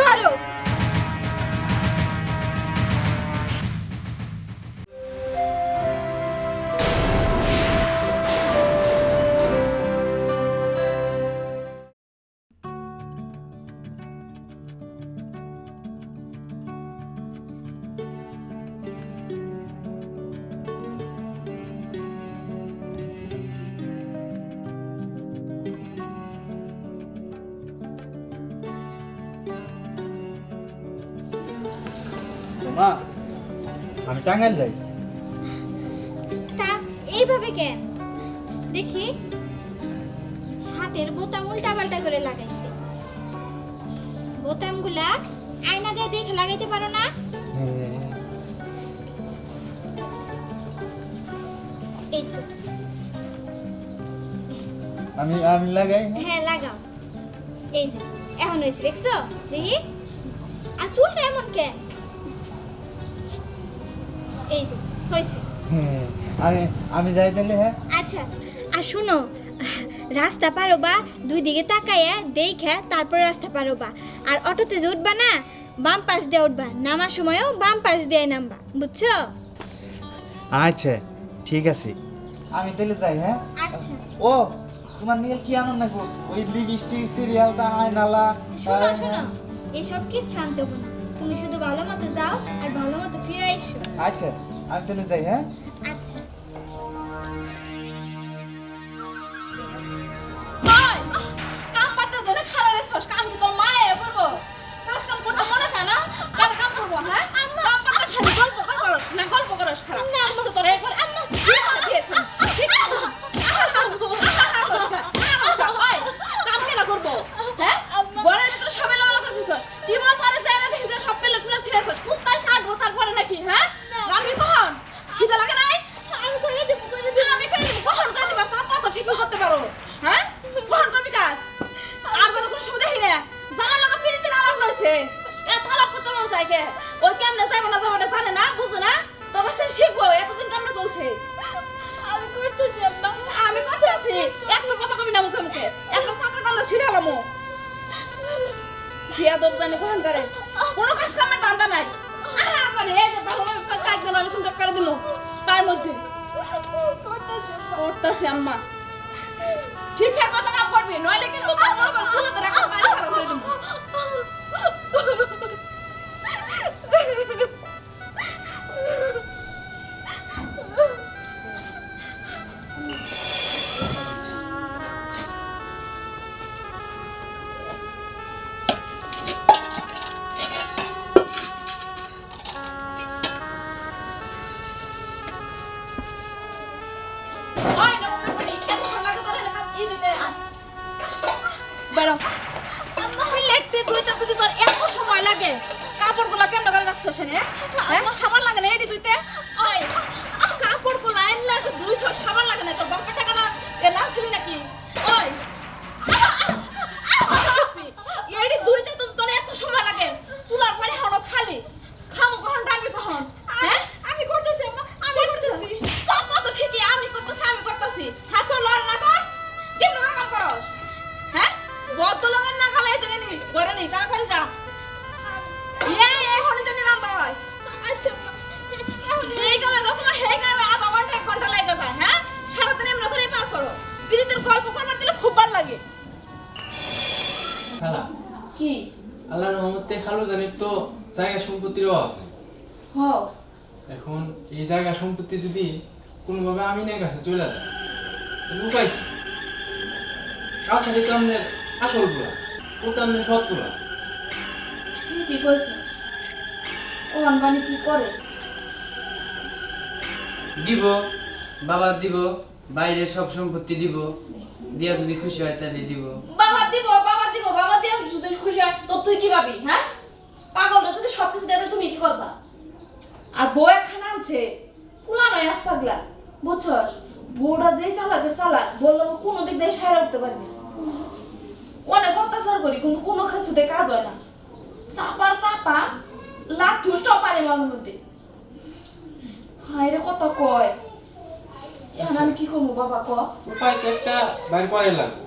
করো মা আমি টাঙ্গাইল যাই। তা এইভাবে কেন? দেখি শার্টের বোতাম উল্টা পাল্টা করে লাগাইছে। বোতামগুলা আয়না দিয়ে দেখে লাগাইতে পারো না? এই তো। আমি আমি লাগাই। হ্যাঁ লাগাও। এই যে এখন হয়েছে দেখছ? দেখি। আর চুলটা এমন কেন? এই যে হয়েছে। হ্যাঁ, আমি আমি যাই তাহলে হ্যাঁ? আচ্ছা আর শুনো রাস্তা পারো বা দুই দিকে তাকাইয়া দেখে তারপর রাস্তা পারো বা আর অটোতে যে উঠবা না বাম পাশ দিয়ে উঠবা নামার সময়ও বাম পাশ দিয়ে নামবা বুঝছ? আচ্ছা ঠিক আছে। আমি তাহলে যাই হ্যাঁ? আচ্ছা। ও তোমার নিয়ে কি আনন্দ না ওই লিপস্টিক সিরিয়ালটা আয়নালা শোনো শোনো এসব কিচ্ছু আনতে না তুমি শুধু ভালো মতো যাও আর ভালো মতো ফিরে এসো। আচ্ছা আমি তাহলে যাই হ্যাঁ? আচ্ছা। না গল্প করস জেনে জানি কখন করে কোনো কাজ কামের দান্দা নাই। করে, এই করে দিমু তার মধ্যে। করতেছি আম্মা। ঠিকঠাক মতো কাম করবি, নইলে কিন্তু তোর বড় চুলে তোর একটা বাড়ি খারাপ করে দিমু তো জায়গা সম্পত্তির অভাব নেই এখন এই জায়গা সম্পত্তি যদি কোনোভাবে আমিনের কাছে চলে যায় তাহলে উপায় কি? কাছারি তো আমাদের আসল পুরা ও তো আমাদের সৎ পুরা ঠিকই কইছ। বানি কি করে? দিব বাবা দিব বাইরে সব সম্পত্তি দিব দিয়া যদি খুশি হয় তাহলে দিব। বাবা দিব বাবা দিব বাবা দিয়ে যদি খুশি হয় তো তুই কি ভাবি হ্যাঁ? পাগল না যদি সব কিছু দেবে তুমি কি করবা? আর বউ একখানা আনছে পুলানো এক পাগলা বুঝছস? বউটা যেই চালাকের চালাক বলল কোনো দিক দিয়ে সাইরা উঠতে পারবি অনেক অত্যাচার করি কিন্তু কোনো কিছুতে কাজ হয় না। চাপার চাপা লাখ ঠুসটাও পারে মাঝে মধ্যে। হায় রে কত কয়? এখন আমি কি করব বাবা ক? উপায় তো একটা বাইর করে লাগবে।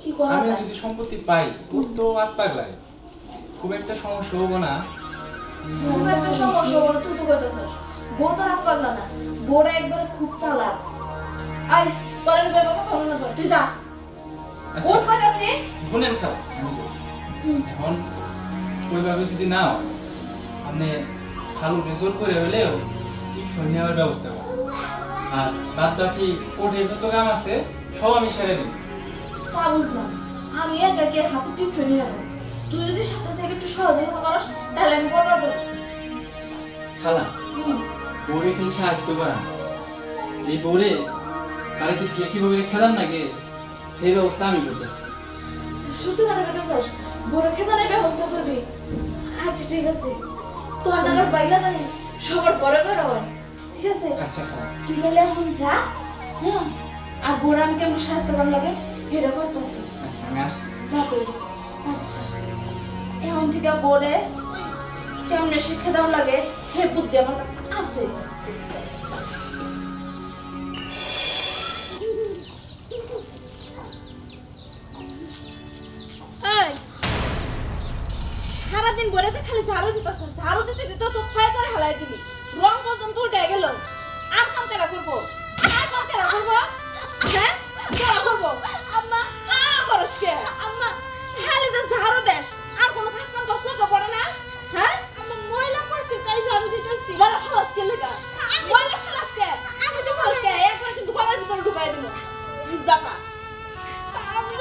কি করা আমি যদি সম্পত্তি পাই তো আট পাক লাগে খুব একটা সমস্যা হব না। খুব একটা সমস্যা বলে তুই তো করতেছিস বউ তো রাগ পারল না বউরা একবারে খুব চালাক। আই তোর ব্যাপার কথা না তুই যা। উঠ কইতাছি বোনের খাও। এখন ওইভাবে যদি নাও আপনি খালুকে জোর করে হলেও টিউশন নেওয়ার ব্যবস্থা করেন আর বাদ বাকি কোর্টের যত কাম আছে সব আমি সেরে দিই তা বুঝলাম। আমি একা কে হাতে টিউশন নিয়ে যাব। তুই যদি সাথে থেকে একটু সহযোগিতা করস তাহলে আমি করব খালা বোরে কিন্তু সাহায্য করা এই বোরে থেকে কীভাবে খেলাম নাকি এই ব্যবস্থা আমি করতেছি। সত্যি কথা বড় খেতানের ব্যবস্থা করবি? আচ্ছা ঠিক আছে। তোর নাগার বাইলা জানি সবার পরে করে হয় ঠিক আছে? আচ্ছা তুই তাহলে এখন যা হ্যাঁ আর বড় আমি কেমন স্বাস্থ্য কেমন লাগে এটা করতেছি। আচ্ছা আমি আসি যা তুই। এখন থেকে শিক্ষা দেওয়া লাগে? হে বুদ্ধি আমার কাছে আছে। সারাদিন বলে যে খালি ঝাড়ু দিতেছ, ঝাড়ু দিতে দিতে তো ক্ষয় করে হালাই দিলি। রং পর্যন্ত উঠে গেল। আর কাম কেনা করব?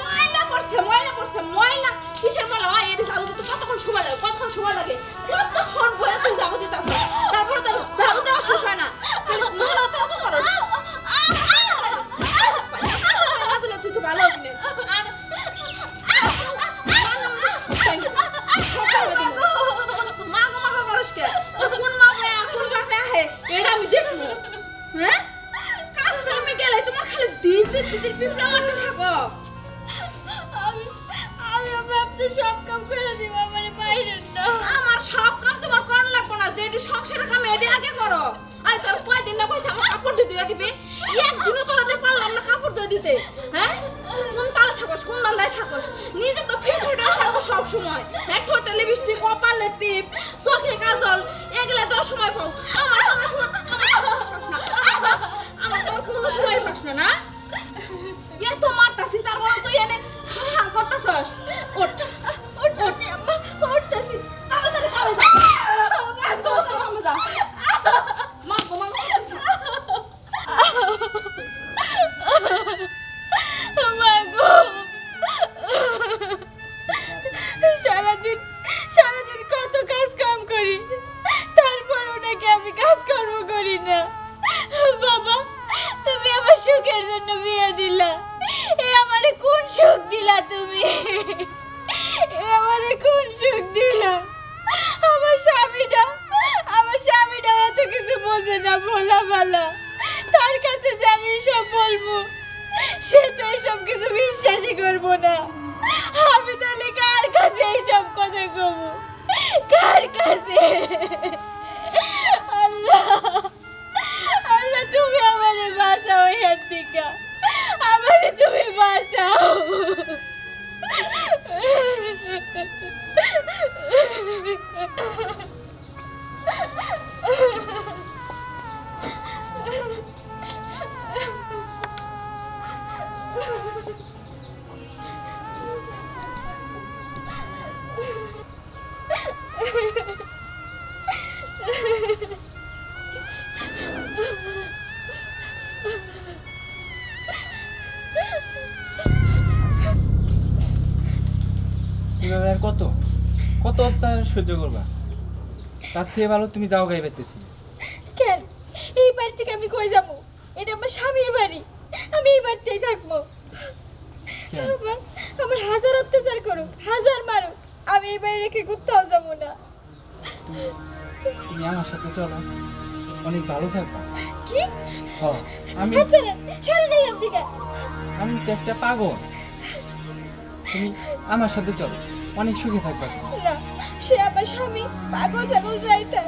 ময়লা পড়ছে ময়লা পড়ছে, ময়লা। কিসের ময়লা? হয় এটি দিতে কতক্ষণ সময় লাগে, কতক্ষণ সময় লাগে? কতক্ষণ পরে তুই ঝাড়ু দিতে তারপরে সময় পাও। আমার কোনো সময় আমার পাস না। আমার তোর কোনো সময় পাস না না? তো মারতাছি, তার তুই এনে হা করতাছস? সুখের জন্য বিয়ে দিলা। এ আমারে কোন সুখ দিলা তুমি? এ আমারে কোন সুখ দিলা? আমার স্বামীটা আমার স্বামীটা এত কিছু বোঝে না ভোলা ভালা তার কাছে যে আমি সব বলব, সে তো এসব কিছু বিশ্বাসই করব না। আমি তাহলে কার কাছে এইসব কথা কব? কার কাছে? Oh, অত্যাচার সহ্য করবা। তার থেকে ভালো তুমি যাও গাই পেতেছি কেন? এই বাড়ি থেকে আমি কই যাব? এটা আমার স্বামীর বাড়ি। আমি এই বাড়িতেই থাকব। আমার আমার হাজার অত্যাচার করুক হাজার মারুক আমি এই বাড়ি রেখে কোথাও যাব না। তুমি আমার সাথে চলো। অনেক ভালো থাকবা। কি? হ আমি হাত ছাড়েন সরে নেই আমি তো একটা পাগল। তুমি আমার সাথে চলো। অনেক সুখে থাকবা। না সে আমার স্বামী। পাগল ছাগল যাইতে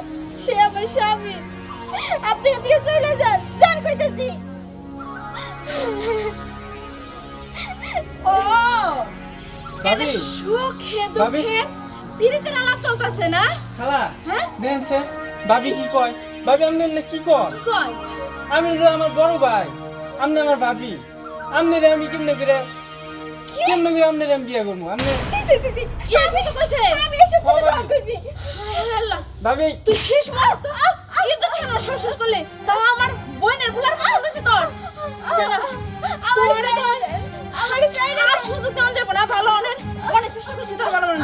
সে আমার স্বামী। আপনি ওদিকে চলে যান। যান কইতাছি। ও এনে সুখে। দুঃখে পিরিতের আলাপ চলতেছে না? খালা হ্যাঁ? দেখছে ভাবি কি কয়? ভাবি আপনি এমনি কি কর? কয়? আমি হলো আমার বড় ভাই আপনি আমার ভাবি আপনি আমি কেমনে করে কেমনে বিয়া আপনার আমনে বিয়ে সি সি কি আমি তো কইছে? আমি এসব কথা কইছি। আল্লাহ। ভাবি। তুই শেষ মুহূর্ত এই তো ছিল না শেষ করলে। তাও আমার বোনের ভুলার পছন্দ হয়েছে তোর। আমার আমার চাই না। আর সুযোগ দেওয়া যাবে না ভালো অনেক। অনেক চেষ্টা করছি তোর ভালো মনে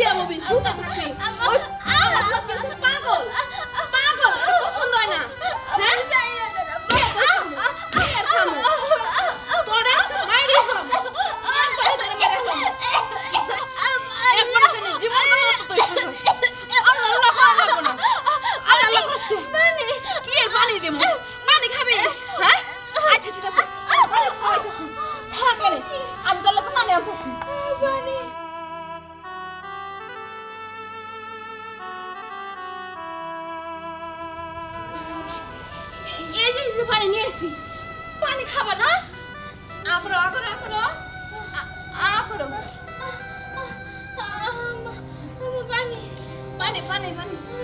বিয়ে হবি সুতা থাকবি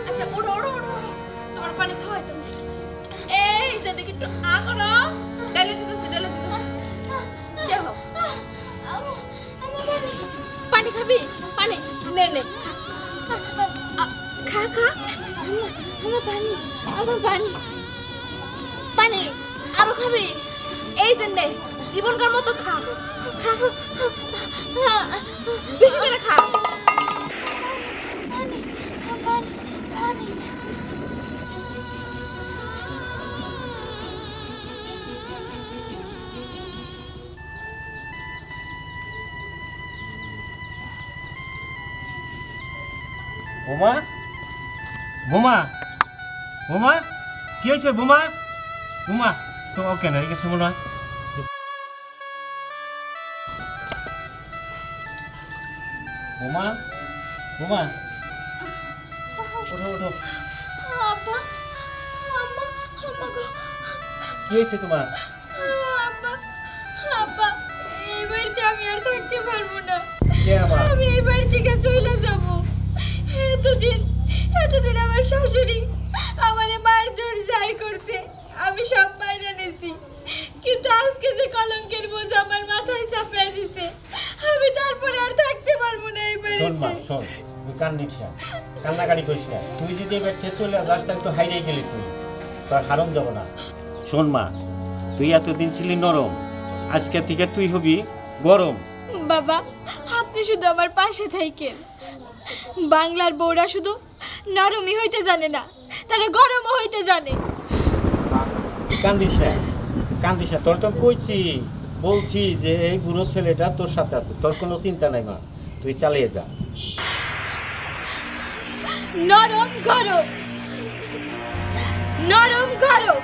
আচ্ছা ওড়ো ওড়ো ওড়ো। তোমার এই যে দেখি একটু আকরো ডালে দিতেছি ডালে দিতেছি। পানি খাবি? পানি। নে নে। খা খা। আমার পানি আমার পানি। খাবি? এই যে নে, জীবনকার মতো খা খা। বোমা বোমা কি হয়েছে বোমা? বোমা তো কেন হয়ে গেছে মনে হয় বোমা বোমা ওঠো ওঠো। কি হয়েছে তোমার? আমি আর থাকতে পারব না। আমি এই বাড়ি থেকে চলে যাব। এতদিন এতদিন আমার শাশুড়ি আমারে মারধর যাই করছে। আমি সব মাইনে নিছি। কিন্তু আজকে যে কলঙ্কের বোঝ আমার মাথায় চাপিয়ে দিছে আমি তারপরে আর থাকতে পারব না এই বাড়িতে। শোন তুই কান্নিস না করিস না। তুই যদি এবার থেকে চলে যাস তাহলে তো হাইরেই গেলি তুই। তোর হারম যাব না। শোন মা তুই এতদিন ছিলি নরম আজকে থেকে তুই হবি গরম। বাবা আপনি শুধু আমার পাশে থাকেন বাংলার বউরা শুধু নরমই হইতে জানে না তারা গরম হইতে জানে। কান্দিস কান্দিসা কান্দিস তোর তো কইছি বলছি যে এই বুড়ো ছেলেটা তোর সাথে আছে। তোর কোনো চিন্তা নাই মা তুই চালিয়ে যা। নরম গরম নরম গরম।